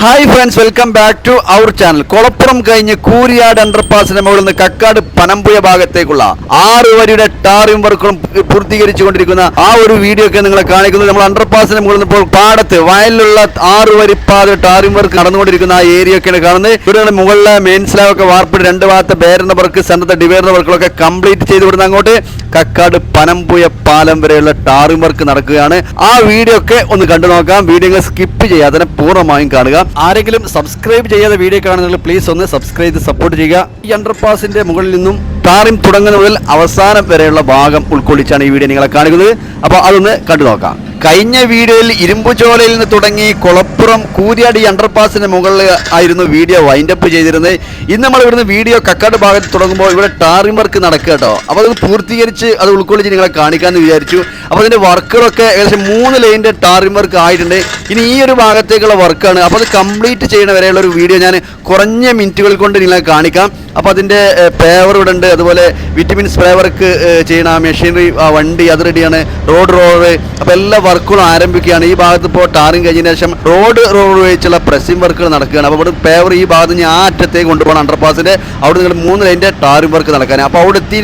Hi friends welcome back to our channel Kolappuram കഴിഞ്ഞ് കൂരിയാട് അണ്ടർപാസിന്റെ മുകളിൽ നിന്ന് കക്കാട് പനമ്പുഴ ഭാഗത്തേക്കുള്ള ആറ് വരിയുടെ ടാറിയും വർക്കുകളും പൂർത്തീകരിച്ചുകൊണ്ടിരിക്കുന്ന ആ ഒരു വീഡിയോ ഒക്കെ നിങ്ങളെ കാണിക്കുന്നത് നമ്മൾ അണ്ടർപാസിന്റെ മുകളിൽ നിന്ന് ഇപ്പോൾ പാടത്ത് വയലിലുള്ള ആറ് വരി പാത ടാറിയും വർക്ക് നടന്നുകൊണ്ടിരിക്കുന്ന ആ ഏരിയ ഒക്കെയാണ് കാണുന്നത്. ഇവിടെ മുകളിലെ മെയിൻ സ്ലാബ് ഒക്കെ വാർപ്പിട്ട് രണ്ട് ഭാഗത്ത് ബേരുന്ന വർക്ക് സന്നദ്ധ ഡിവേറിന്റെ വർക്കുകളൊക്കെ കംപ്ലീറ്റ് ചെയ്ത് വിടുന്ന അങ്ങോട്ട് കക്കാട് പനമ്പുയ പാലം വരെയുള്ള ടാറിംഗ് വർക്ക് നടക്കുകയാണ്. ആ വീഡിയോ ഒക്കെ ഒന്ന് കണ്ടു നോക്കാം വീഡിയോ സ്കിപ്പ് ചെയ്യാതെ പൂർണമായും കാണുക. ആരെങ്കിലും സബ്സ്ക്രൈബ് ചെയ്യാതെ വീഡിയോ കാണുന്നതിൽ പ്ലീസ് ഒന്ന് സബ്സ്ക്രൈബ് ചെയ്ത് സപ്പോർട്ട് ചെയ്യുക. ഈ അണ്ടർപാസിന്റെ മുകളിൽ നിന്നും ടാറിം തുടങ്ങുന്ന മുതൽ അവസാനം വരെയുള്ള ഭാഗം ഉൾക്കൊള്ളിച്ചാണ് ഈ വീഡിയോ നിങ്ങളെ കാണിക്കുന്നത് അപ്പോൾ അതൊന്ന് കണ്ടു നോക്കാം കഴിഞ്ഞ വീഡിയോയിൽ ഇരുമ്പുചോലയിൽ നിന്ന് തുടങ്ങി കുളപ്പുറം കൂരിയാടി അണ്ടർപാസിന് മുകളിൽ ആയിരുന്നു വീഡിയോ വൈൻഡപ്പ് ചെയ്തിരുന്നത്. ഇന്ന് നമ്മൾ ഇവിടുന്ന് വീഡിയോ കക്കാട് ഭാഗത്ത് തുടങ്ങുമ്പോൾ ഇവിടെ ടാറിംഗ് വർക്ക് നടക്കുക കേട്ടോ. അപ്പോൾ അത് പൂർത്തീകരിച്ച് അത് ഉൾക്കൊള്ളിച്ച് നിങ്ങളെ കാണിക്കാമെന്ന് വിചാരിച്ചു. അപ്പോൾ അതിന്റെ വർക്കുകളൊക്കെ ഏകദേശം മൂന്ന് ലൈനിന്റെ ടാറിംഗ് വർക്ക് ആയിട്ടുണ്ട്. ഇനി ഈ ഒരു ഭാഗത്തേക്കുള്ള വർക്കാണ് അപ്പോൾ അത് കംപ്ലീറ്റ് ചെയ്യണ വരെയുള്ള ഒരു വീഡിയോ ഞാൻ കുറഞ്ഞ മിനിറ്റുകൾ കൊണ്ട് നിങ്ങളെ കാണിക്കാം. അപ്പോൾ അതിന്റെ പേവർ ഇവിടെ ഉണ്ട്. അതുപോലെ വിറ്റമിൻ സ്പ്രേ വർക്ക് ചെയ്യണ മെഷീനറി വണ്ടി അത് റെഡിയാണ് റോഡ് റോഡ് അപ്പോൾ എല്ലാ വർക്കുകളും ആരംഭിക്കുകയാണ്. ഈ ഭാഗത്ത് ഇപ്പോൾ ടാറിങ് കഴിഞ്ഞതിന് ശേഷം റോഡ് റോഡ് വെച്ചുള്ള പ്രസിംഗ് വർക്കുകൾ നടക്കുകയാണ്. അപ്പോൾ ഇവിടെ പേവർ ഈ ഭാഗത്ത് ഞാൻ ആ അറ്റത്തേക്ക് കൊണ്ടുപോകണം. അണ്ടർപാസിന്റെ അവിടെ നിങ്ങൾ മൂന്ന് ലൈന്റെ ടാറിംഗ് വർക്ക് നടക്കാൻ അപ്പോൾ അവിടെ എത്തി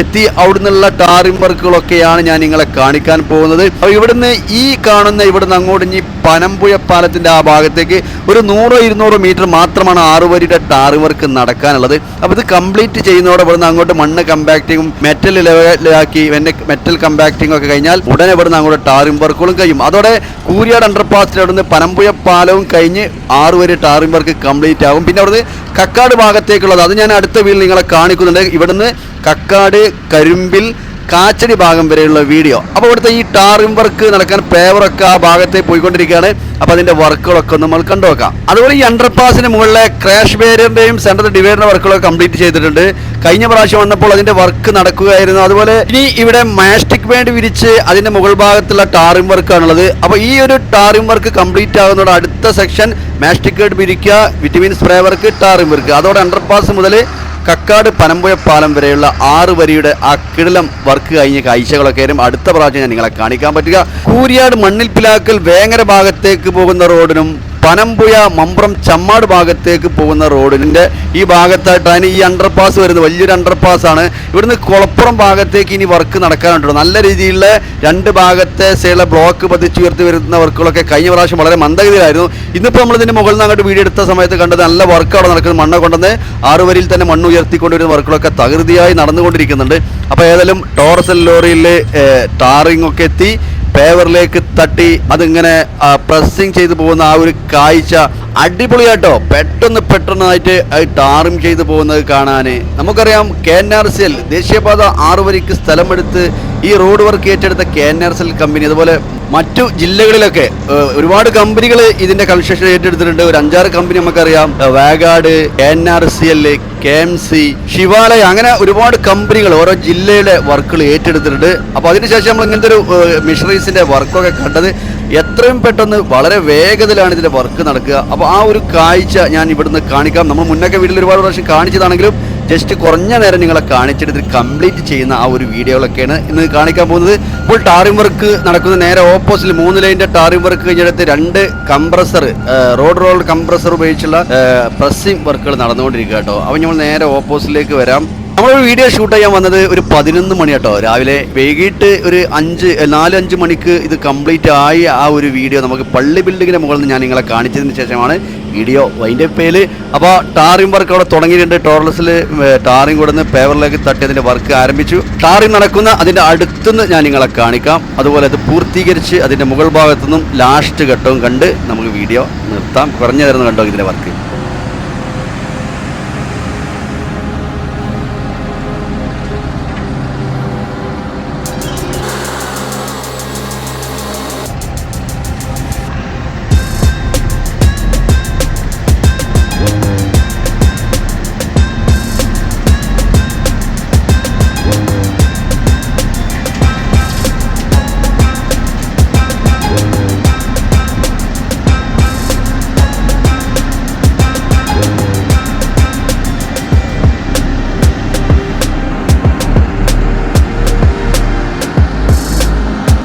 എത്തി അവിടുന്നുള്ള ടാറിംഗ് വർക്കുകളൊക്കെയാണ് ഞാൻ നിങ്ങളെ കാണിക്കാൻ പോകുന്നത്. അപ്പോൾ ഇവിടുന്ന് ഈ കാണുന്ന ഇവിടുന്ന് അങ്ങോട്ട് ഇനി പനമ്പുഴ പാലത്തിന്റെ ആ ഭാഗത്തേക്ക് ഒരു നൂറോ ഇരുന്നൂറോ മീറ്റർ മാത്രമാണ് ആറു വരിയുടെ ടാർ വർക്ക് നടക്കാനുള്ളത്. അപ്പോൾ ഇത് കംപ്ലീറ്റ് ചെയ്യുന്നതോടെ ഇവിടുന്ന് അങ്ങോട്ട് മണ്ണ് കമ്പാക്റ്റിങ്ങും മെറ്റൽ ലെവലാക്കി എന്റെ മെറ്റൽ കമ്പാക്റ്റിംഗ് ഒക്കെ കഴിഞ്ഞാൽ ഉടനെ ഇവിടുന്ന് അങ്ങോട്ട് ടാറിം വർക്കുകളും കഴിയും. അതോടെ കൂരിയാട് അണ്ടർപാസിൽ അവിടുന്ന് പനമ്പുഴ പാലവും കഴിഞ്ഞ് ആറു വരി ടാറിംഗ് വർക്ക് കംപ്ലീറ്റ് ആകും. പിന്നെ അവിടുന്ന് കക്കാട് ഭാഗത്തേക്കുള്ളത്. അത് ഞാൻ അടുത്ത വീട്ടിൽ നിങ്ങളെ കാണിക്കുന്നുണ്ട്. ഇവിടുന്ന് കക്കാട് കരുമ്പിൽ കാച്ചടി ഭാഗം വരെയുള്ള വീഡിയോ. അപ്പോൾ ഇവിടുത്തെ ഈ ടാറിംഗ് വർക്ക് നടക്കാൻ പേവറൊക്കെ ആ ഭാഗത്തെ പോയിക്കൊണ്ടിരിക്കുകയാണ്. അപ്പോൾ അതിന്റെ വർക്കുകളൊക്കെ നമ്മൾ കണ്ടു നോക്കാം അതുപോലെ ഈ അണ്ടർപാസിന് മുകളിലെ ക്രാഷ് ബാരിയറിന്റെയും സെൻട്രൽ ഡിവൈഡറിന്റെ വർക്കുകളൊക്കെ കംപ്ലീറ്റ് ചെയ്തിട്ടുണ്ട്. കഴിഞ്ഞ പ്രാവശ്യം വന്നപ്പോൾ അതിന്റെ വർക്ക് നടക്കുകയായിരുന്നു. അതുപോലെ ഇനി ഇവിടെ മാസ്റ്റിക് വേണ്ടി വിരിച്ച് അതിന്റെ മുകൾ ഭാഗത്തുള്ള ടാറിംഗ് വർക്കാണുള്ളത് അപ്പോൾ ഈ ഒരു ടാറിംഗ് വർക്ക് കംപ്ലീറ്റ് ആകുന്നതോടെ അടുത്ത section mastic വിരിക്കുക bitumen spray work tarring work അതോടെ അണ്ടർപാസ് മുതൽ കക്കാട് പനമ്പുഴ പാലം വരെയുള്ള ആറ് വരിയുടെ ആ കിടലം വർക്ക് കഴിഞ്ഞ കാഴ്ചകളൊക്കെ ആയിരുന്നു അടുത്ത പ്രാവശ്യം ഞാൻ നിങ്ങളെ കാണിക്കാൻ പറ്റുക. കൂരിയാട് മണ്ണിൽ പിലാക്കൽ വേങ്ങര ഭാഗത്തേക്ക് പോകുന്ന റോഡിനും പനമ്പുഴ മമ്പ്രം ചമ്മാട് ഭാഗത്തേക്ക് പോകുന്ന റോഡിന്റെ ഈ ഭാഗത്തായിട്ടാണ് ഈ അണ്ടർപാസ് വരുന്നത് വലിയൊരു അണ്ടർപാസ് ആണ്. ഇവിടുന്ന് കുളപ്പുറം ഭാഗത്തേക്ക് ഇനി വർക്ക് നടക്കാനുണ്ട് നല്ല രീതിയിലുള്ള രണ്ട് ഭാഗത്തെ സൈഡിലെ ബ്ലോക്ക് പതിച്ചുയർത്തി വരുന്ന വർക്കുകളൊക്കെ കഴിഞ്ഞ പ്രാവശ്യം വളരെ മന്ദഗതിയിലായിരുന്നു. ഇന്നിപ്പോൾ നമ്മൾ ഇതിന്റെ മുകളിൽ നിന്ന് അങ്ങോട്ട് വീഡിയോ എടുത്ത സമയത്ത് കണ്ടത് നല്ല വർക്ക് അവിടെ നടക്കുന്നത് മണ്ണ് കൊണ്ടുവന്ന് ആറുവരിയിൽ തന്നെ മണ്ണ് ഉയർത്തിക്കൊണ്ടുവരുന്ന വർക്കുകളൊക്കെ തകൃതിയായി നടന്നുകൊണ്ടിരിക്കുന്നുണ്ട്. അപ്പോൾ ഏതായാലും ടോറസൽ ലോറിയിൽ ടാറിംഗ് ഒക്കെ എത്തി. പേവറിലേക്ക് തട്ടി അതിങ്ങനെ പ്രസ്സിങ് ചെയ്തു പോകുന്ന ആ ഒരു കാഴ്ച അടിപൊളിയാട്ടോ. പെട്ടെന്ന് പെട്ടെന്നായിട്ട് ടാറിം ചെയ്തു പോകുന്നത് കാണാൻ നമുക്കറിയാം K N R C L ദേശീയപാത ആറുവരിക്ക് സ്ഥലമെടുത്ത് ഈ റോഡ് വർക്ക് ഏറ്റെടുത്ത K N R cell company അതുപോലെ മറ്റു ജില്ലകളിലൊക്കെ ഒരുപാട് കമ്പനികൾ ഇതിന്റെ കൺസ്ട്രക്ഷൻ ഏറ്റെടുത്തിട്ടുണ്ട്. ഒരു അഞ്ചാറ് കമ്പനി നമുക്കറിയാം. Wagad K N R C L K M C Shivalaya അങ്ങനെ ഒരുപാട് കമ്പനികൾ ഓരോ ജില്ലയുടെ വർക്കുകൾ ഏറ്റെടുത്തിട്ടുണ്ട്. അപ്പോൾ അതിനുശേഷം നമ്മൾ ഇങ്ങനത്തെ ഒരു മിഷണറീസിന്റെ വർക്കൊക്കെ കണ്ടത് എത്രയും പെട്ടെന്ന് വളരെ വേഗത്തിലാണ് ഇതിന്റെ വർക്ക് നടക്കുക. അപ്പോൾ ആ ഒരു കാഴ്ച ഞാൻ ഇവിടുന്ന് കാണിക്കാം. നമ്മൾ മുന്നൊക്കെ വീട്ടിൽ ഒരുപാട് പ്രാവശ്യം കാണിച്ചതാണെങ്കിലും ജസ്റ്റ് കുറഞ്ഞ നേരം നിങ്ങളെ കാണിച്ചിട്ട് ഇത് കംപ്ലീറ്റ് ചെയ്യുന്ന ആ ഒരു വീഡിയോകളൊക്കെയാണ് ഇന്ന് കാണിക്കാൻ പോകുന്നത്. ഇപ്പോൾ ടാറിംഗ് വർക്ക് നടക്കുന്ന നേരെ ഓപ്പോസിറ്റ് മൂന്ന് ലൈന്റെ ടാറിംഗ് വർക്ക് കഴിഞ്ഞിടത്ത് രണ്ട് കംപ്രസർ റോഡ് റോൾ കംപ്രസർ ഉപയോഗിച്ചുള്ള പ്രസ്സിംഗ് വർക്കുകൾ നടന്നുകൊണ്ടിരിക്കുക കേട്ടോ. അപ്പോൾ നമ്മൾ നേരെ ഓപ്പോസിറ്റിലേക്ക് വരാം. നമ്മളൊരു വീഡിയോ ഷൂട്ട് ചെയ്യാൻ വന്നത് ഒരു പതിനൊന്ന് മണി കേട്ടോ. രാവിലെ വൈകിട്ട് ഒരു അഞ്ച് നാല് അഞ്ച് മണിക്ക് ഇത് കംപ്ലീറ്റ് ആയി ആ ഒരു വീഡിയോ നമുക്ക് പള്ളി ബിൽഡിങ്ങിന്റെ മുകളിൽ ഞാൻ നിങ്ങളെ കാണിച്ചതിന് ശേഷമാണ് വീഡിയോ വൈന്റെ പേര് അപ്പോൾ ടാറിംഗ് വർക്ക് അവിടെ തുടങ്ങിയിട്ടുണ്ട്. ടോർലസിൽ ടാറിംഗ് കൊടുന്ന് പേവറിലേക്ക് തട്ടി അതിന്റെ വർക്ക് ആരംഭിച്ചു. ടാറിംഗ് നടക്കുന്ന അതിന്റെ അടുത്തുനിന്ന് ഞാൻ നിങ്ങളെ കാണിക്കാം. അതുപോലെ അത് പൂർത്തീകരിച്ച് അതിന്റെ മുകൾ ഭാഗത്തു നിന്നും ലാസ്റ്റ് ഘട്ടവും കണ്ട് നമുക്ക് വീഡിയോ നിർത്താം. കുറഞ്ഞു തരുന്ന കണ്ടോ ഇതിന്റെ വർക്ക്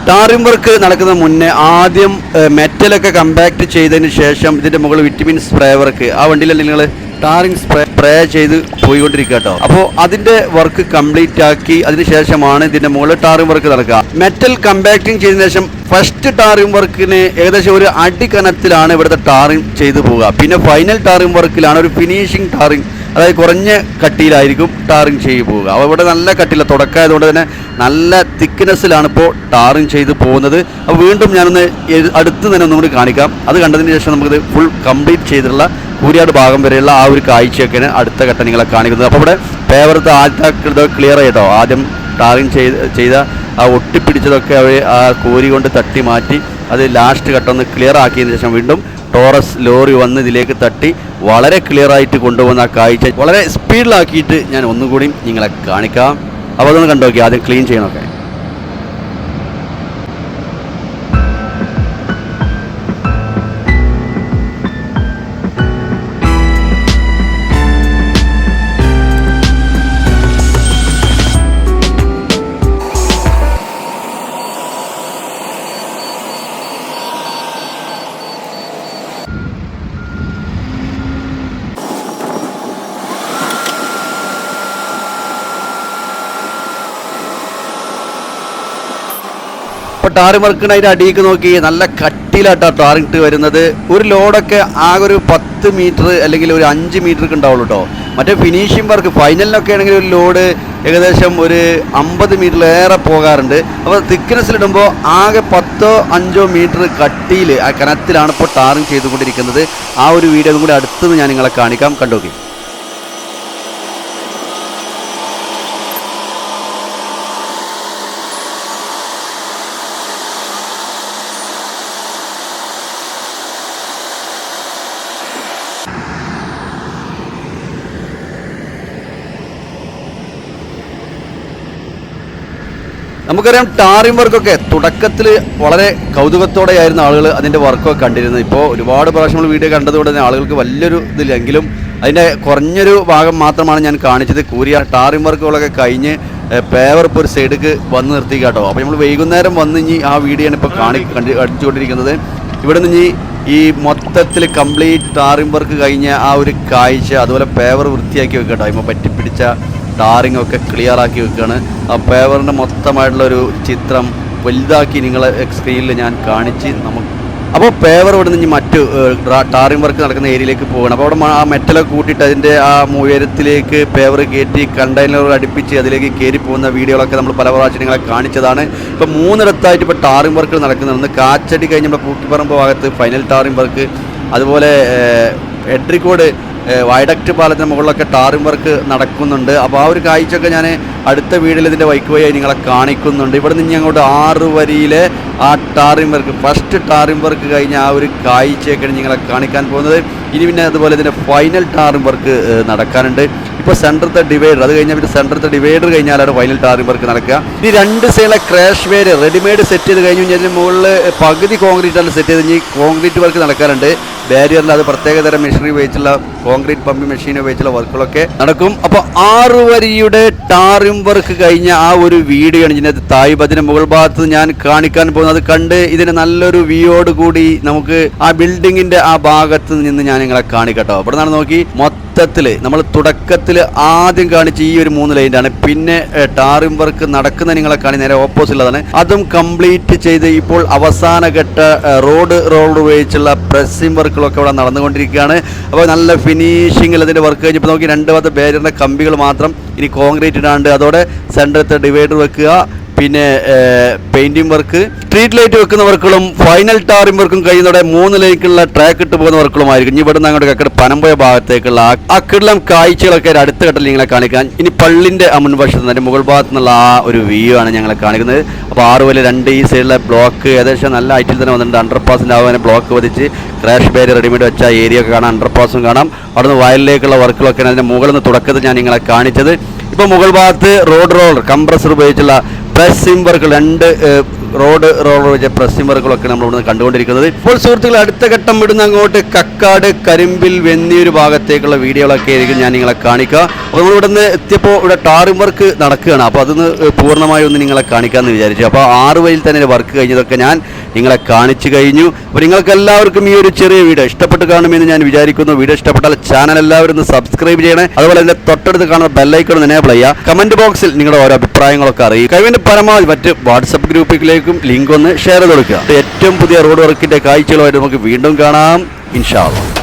ടാറിംഗ് വർക്ക് നടക്കുന്ന മുന്നേ ആദ്യം മെറ്റലൊക്കെ കമ്പാക്ട് ചെയ്തതിന് ശേഷം ഇതിന്റെ മുകളിൽ വിറ്റമിൻ സ്പ്രേ വർക്ക് ആ വണ്ടിയിലല്ല നിങ്ങൾ ടാറിംഗ് സ്പ്രേ സ്പ്രേ ചെയ്ത് പോയിക്കൊണ്ടിരിക്കുക കേട്ടോ അപ്പോൾ അതിന്റെ വർക്ക് കംപ്ലീറ്റ് ആക്കി അതിന് ശേഷമാണ് ഇതിന്റെ മുകളിൽ ടാറിംഗ് വർക്ക് നടക്കുക. മെറ്റൽ കമ്പാക്ടിങ് ചെയ്തതിനു ശേഷം ഫസ്റ്റ് ടാറിംഗ് വർക്കിന് ഏകദേശം ഒരു അടി കനത്തിലാണ് ഇവിടുത്തെ ടാറിംഗ് ചെയ്തു പോവുക. പിന്നെ ഫൈനൽ ടാറിംഗ് വർക്കിലാണ് ഒരു ഫിനിഷിംഗ് ടാറിംഗ് അതായത് കുറഞ്ഞ കട്ടിയിലായിരിക്കും ടാറിങ് ചെയ്തു പോവുക. അപ്പോൾ ഇവിടെ നല്ല കട്ടിയില്ല. തുടക്കമായതുകൊണ്ട് തന്നെ നല്ല തിക്നെസ്സിലാണ് ഇപ്പോൾ ടാറിങ് ചെയ്ത് പോകുന്നത്. അപ്പോൾ വീണ്ടും ഞാനൊന്ന് അടുത്ത് തന്നെ ഒന്നും കൂടി കാണിക്കാം. അത് കണ്ടതിന് ശേഷം നമുക്കിത് ഫുൾ കംപ്ലീറ്റ് ചെയ്തിട്ടുള്ള കൂരിയാട് ഭാഗം വരെയുള്ള ആ ഒരു കാഴ്ചയൊക്കെയാണ് അടുത്ത ഘട്ടം നിങ്ങളെ കാണിക്കുന്നത്. അപ്പോൾ ഇവിടെ പേവറത്ത് ആദ്യത്തെ ക്ലിയർ ചെയ്തോ ആദ്യം ടാറിങ് ചെയ്ത് ചെയ്ത ആ ഒട്ടിപ്പിടിച്ചതൊക്കെ അവർ ആ കോരി കൊണ്ട് തട്ടി മാറ്റി അത് ലാസ്റ്റ് ഘട്ടം ഒന്ന് ക്ലിയർ ആക്കിയതിന് ശേഷം വീണ്ടും ടോറസ് ലോറി വന്ന് ഇതിലേക്ക് തട്ടി വളരെ ക്ലിയർ ആയിട്ട് കൊണ്ടുപോകുന്ന ആ കാഴ്ച വളരെ സ്പീഡിലാക്കിയിട്ട് ഞാൻ ഒന്നുകൂടി നിങ്ങളെ കാണിക്കാം. അപ്പോൾ അതൊന്ന് കണ്ടോക്കി ആദ്യം ക്ലീൻ ചെയ്യണമൊക്കെ. ഇപ്പോൾ ടാറ് മറക്കണ അതിന്റെ അടിയിലേക്ക് നോക്കി. നല്ല കട്ടിയിലാട്ടോ ടാറിട്ട് വരുന്നത്. ഒരു ലോഡൊക്കെ ആകെ ഒരു പത്ത് മീറ്റർ അല്ലെങ്കിൽ ഒരു അഞ്ച് മീറ്റർ ഉണ്ടാവുള്ളൂ കേട്ടോ മറ്റേ ഫിനിഷിംഗ് വർക്ക് ഫൈനലിനൊക്കെ ആണെങ്കിൽ ഒരു ലോഡ് ഏകദേശം ഒരു അമ്പത് മീറ്ററിലേറെ പോകാറുണ്ട്. അപ്പോൾ തിക്നെസ്സിലിടുമ്പോൾ ആകെ പത്തോ അഞ്ചോ മീറ്റർ കട്ടിയിൽ ആ കനത്തിലാണ് ഇപ്പോൾ ടാറിങ് ചെയ്തുകൊണ്ടിരിക്കുന്നത്. ആ ഒരു വീഡിയോ കൂടി അടുത്തുനിന്ന് ഞാൻ നിങ്ങളെ കാണിക്കാം. കണ്ടോക്കി. നമുക്കറിയാം ടാറിംഗ് വർക്കൊക്കെ തുടക്കത്തിൽ വളരെ കൗതുകത്തോടെയായിരുന്നു ആളുകൾ അതിന്റെ വർക്കൊക്കെ കണ്ടിരുന്നത്. ഇപ്പോൾ ഒരുപാട് പ്രാവശ്യം നമ്മൾ വീഡിയോ കണ്ടതുകൊണ്ട് തന്നെ ആളുകൾക്ക് വലിയൊരു ഇതില്ലെങ്കിലും അതിന്റെ കുറഞ്ഞൊരു ഭാഗം മാത്രമാണ് ഞാൻ കാണിച്ചത്. കൂരിയ ടാറിംഗ് വർക്കുകളൊക്കെ കഴിഞ്ഞ് പേവർ ഇപ്പോൾ ഒരു സൈഡിലേക്ക് വന്ന് നിർത്തി കേട്ടോ. അപ്പോൾ നമ്മൾ വൈകുന്നേരം വന്ന് ഇനി ആ വീഡിയോ ആണ് ഇപ്പോൾ കാണി കണ്ടി അടിച്ചുകൊണ്ടിരിക്കുന്നത്. ഇവിടെ നിന്ന് ഈ മൊത്തത്തിൽ കംപ്ലീറ്റ് ടാറിംഗ് വർക്ക് കഴിഞ്ഞ ആ ഒരു കാഴ്ച അതുപോലെ പേവർ വൃത്തിയാക്കി വെക്കട്ടോ ഇപ്പോൾ പറ്റിപ്പിടിച്ച ടാറിംഗ് ഒക്കെ ക്ലിയർ ആക്കി വെക്കുകയാണ്. ആ പേവറിന്റെ മൊത്തമായിട്ടുള്ളൊരു ചിത്രം വലുതാക്കി നിങ്ങളെ സ്ക്രീനിൽ ഞാൻ കാണിച്ച് നമുക്ക് അപ്പോൾ പേവർ ഇവിടെ നിന്ന് മറ്റ് ടാറിംഗ് വർക്ക് നടക്കുന്ന ഏരിയയിലേക്ക് പോകണം അപ്പോൾ അവിടെ ആ മെറ്റലൊക്കെ കൂട്ടിയിട്ട് അതിന്റെ ആ ഉയരത്തിലേക്ക് പേവർ കയറ്റി കണ്ടെയ്നറുകൾ അടുപ്പിച്ച് അതിലേക്ക് കയറി പോകുന്ന വീഡിയോകളൊക്കെ നമ്മൾ പല പ്രാവശ്യം നിങ്ങളെ കാണിച്ചതാണ്. ഇപ്പോൾ മൂന്നിടത്തായിട്ട് ഇപ്പോൾ ടാറിംഗ് വർക്ക് നടക്കുന്നുണ്ട്. കാച്ചടി കഴിഞ്ഞ് നമ്മുടെ പൂക്കിപ്പറമ്പ് ഭാഗത്ത് ഫൈനൽ ടാറിംഗ് വർക്ക് അതുപോലെ എട്രിക്കോട് വയഡക്റ്റ് പാലത്തിന് മുകളിലൊക്കെ ടാറിംഗ് വർക്ക് നടക്കുന്നുണ്ട്. അപ്പോൾ ആ ഒരു കാഴ്ചയൊക്കെ ഞാൻ അടുത്ത വീഡിയോയിൽ ഇതിന്റെ വൈക്ക് വഴിയായി നിങ്ങളെ കാണിക്കുന്നുണ്ട്. ഇവിടെ നിന്ന് അങ്ങോട്ട് ആറ് വരിയിലെ ആ tarring work first tarring work കഴിഞ്ഞ ആ ഒരു കാഴ്ചയൊക്കെയാണ് നിങ്ങളെ കാണിക്കാൻ പോകുന്നത്. ഇനി പിന്നെ അതുപോലെ ഇതിന്റെ ഫൈനൽ ടാറിംഗ് വർക്ക് നടക്കാനുണ്ട്. ഇപ്പോൾ സെന്ററത്തെ ഡിവൈഡർ അത് കഴിഞ്ഞാൽ പിന്നെ സെന്ററത്തെ ഡിവൈഡർ കഴിഞ്ഞാലാണ് ഫൈനൽ ടാറിംഗ് വർക്ക് നടക്കുക. ഇനി രണ്ട് സൈഡിലെ ക്രാഷ് വേര് റെഡിമെയ്ഡ് സെറ്റ് ചെയ്ത് കഴിഞ്ഞു കഴിഞ്ഞാൽ മുകളിൽ പകുതി കോൺക്രീറ്റ് ആണ് സെറ്റ് ചെയ്ത് ഇനി കോൺക്രീറ്റ് വർക്ക് നടക്കാറുണ്ട് ബാരിയറിൽ അത് പ്രത്യേക തരം മെഷീനറി ഉപയോഗിച്ചുള്ള കോൺക്രീറ്റ് പമ്പ് മെഷീൻ ഉപയോഗിച്ചുള്ള വർക്കുകളൊക്കെ നടക്കും. അപ്പോൾ ആറു വരിയുടെ ടാറിംഗ് വർക്ക് കഴിഞ്ഞ ആ ഒരു വീഡിയോ ആണ് ഇതിനകത്ത് തായ്ബ് അതിന്റെ മുകൾ ഭാഗത്ത് ഞാൻ കാണിക്കാൻ പോകുന്നത്. കണ്ട് ഇതിന് നല്ലൊരു വ്യൂയോട് കൂടി നമുക്ക് ആ ബിൽഡിങ്ങിന്റെ ആ ഭാഗത്ത് നിന്ന് ഞാൻ നിങ്ങളെ കാണിക്കട്ടോ. ഇവിടെ നിന്നാണ് നോക്കി മൊത്തത്തിൽ നമ്മൾ തുടക്കത്തിൽ ആദ്യം കാണിച്ച ഈ ഒരു മൂന്ന് ലൈനാണ് പിന്നെ ടാറിം വർക്ക് നടക്കുന്ന നിങ്ങളെ കാണി നേരെ ഓപ്പോസിറ്റ് ഉള്ളതാണ് അതും കംപ്ലീറ്റ് ചെയ്ത് ഇപ്പോൾ അവസാന ഘട്ട റോഡ് റോഡ് ഉപയോഗിച്ചുള്ള പ്രസ്സിംഗ് വർക്കുകളൊക്കെ ഇവിടെ നടന്നുകൊണ്ടിരിക്കുകയാണ്. അപ്പോൾ നല്ല ഫിനിഷിങ്ങിൽ അതിന്റെ വർക്ക് കഴിഞ്ഞപ്പോൾ നോക്കി രണ്ട് ഭാഗത്ത് ബേജറിന്റെ കമ്പികൾ മാത്രം ഇനി കോൺക്രീറ്റ് ഇടാണ്ട് അതോടെ സെന്ററത്തെ ഡിവൈഡർ വെക്കുക. പിന്നെ പെയിന്റിംഗ് വർക്ക് സ്ട്രീറ്റ് ലൈറ്റ് വെക്കുന്ന വർക്കുകളും ഫൈനൽ ടാറിംഗ് വർക്കും കഴിയുന്നതോടെ മൂന്ന് ലൈക്കുള്ള ട്രാക്ക് ഇട്ട് പോകുന്ന വർക്കുകളുമായിരിക്കും ഇവിടെ നിന്ന് അങ്ങോട്ട് കക്കട് പനമ്പുഴ ഭാഗത്തേക്കുള്ള ആ- കിടലം കാഴ്ചകളൊക്കെ അടുത്ത ഘട്ടത്തിൽ നിങ്ങളെ കാണിക്കാൻ. ഇനി പള്ളിന്റെ ആ മുൻവശത്ത് നിന്ന് മുകൾ ഭാഗത്ത് നിന്നുള്ള ആ ഒരു വ്യൂ ആണ് ഞങ്ങളെ കാണിക്കുന്നത്. അപ്പോൾ ആറ് പോലെ രണ്ട് ഈ സൈഡിലെ ബ്ലോക്ക് ഏകദേശം നല്ല ഐറ്റിൽ തന്നെ വന്നിട്ടുണ്ട്. അണ്ടർ പാസിന്റെ ബ്ലോക്ക് വധിച്ച് ക്രാഷ് ബാരി റെഡിമെയ്ഡ് വെച്ച ഏരിയ ഒക്കെ കാണാം. അണ്ടർ പാസും കാണാം. നിന്ന് വയലിലേക്കുള്ള വർക്കുകളൊക്കെയാണ് അതിന്റെ മുകളിൽ നിന്ന് തുടക്കത്തിൽ ഞാൻ നിങ്ങളെ കാണിച്ചത്. ഇപ്പോൾ മുകൾ ഭാഗത്ത് റോഡ് റോളർ കംപ്രസർ ഉപയോഗിച്ചുള്ള പ്രസ്സിംഗ് വർക്ക് രണ്ട് റോഡ് റോളർ വെച്ച പ്രസ്സിംഗ് വർക്കുകളൊക്കെ നമ്മൾ ഇവിടുന്ന് കണ്ടുകൊണ്ടിരിക്കുന്നത്. ഇപ്പോൾ സുഹൃത്തുക്കൾ അടുത്ത ഘട്ടം വിടുന്ന അങ്ങോട്ട് കക്കാട് കരിമ്പിൽ വെന്നിയൊരു ഭാഗത്തേക്കുള്ള വീഡിയോകളൊക്കെ ആയിരിക്കും ഞാൻ നിങ്ങളെ കാണിക്കുക. അപ്പോൾ നമ്മൾ ഇവിടുന്ന് എത്തിയപ്പോൾ ഇവിടെ ടാറിംഗ് വർക്ക് നടക്കുകയാണ്. അപ്പോൾ അതൊന്ന് പൂർണമായി ഒന്ന് നിങ്ങളെ കാണിക്കാമെന്ന് വിചാരിച്ചു. അപ്പോൾ ആറ് വഴിയിൽ തന്നെ വർക്ക് കഴിഞ്ഞതൊക്കെ ഞാൻ നിങ്ങളെ കാണിച്ചു കഴിഞ്ഞു. അപ്പോൾ നിങ്ങൾക്ക് എല്ലാവർക്കും ഈ ഒരു ചെറിയ വീഡിയോ ഇഷ്ടപ്പെട്ട് കാണുമെന്ന് ഞാൻ വിചാരിക്കുന്നു. വീഡിയോ ഇഷ്ടപ്പെട്ടാൽ ചാനൽ എല്ലാവരും ഒന്ന് സബ്സ്ക്രൈബ് ചെയ്യണേ. അതുപോലെ തന്നെ തൊട്ടടുത്ത് കാണുന്ന ബെല്ലൈക്കൺ എനേബിൾ ചെയ്യുക. കമന്റ് ബോക്സിൽ നിങ്ങളുടെ ഓരോ അഭിപ്രായങ്ങളൊക്കെ അറിയും കഴിവിന്റെ പരമാവധി മറ്റ് വാട്സപ്പ് ഗ്രൂപ്പിലേക്കും ലിങ്ക് ഒന്ന് ഷെയർ ചെയ്ത് കൊടുക്കുക. ഏറ്റവും പുതിയ റോഡ് വർക്കിന്റെ കാഴ്ചകളുമായിട്ട് നമുക്ക് വീണ്ടും കാണാം. ഇൻഷാ അള്ളാ.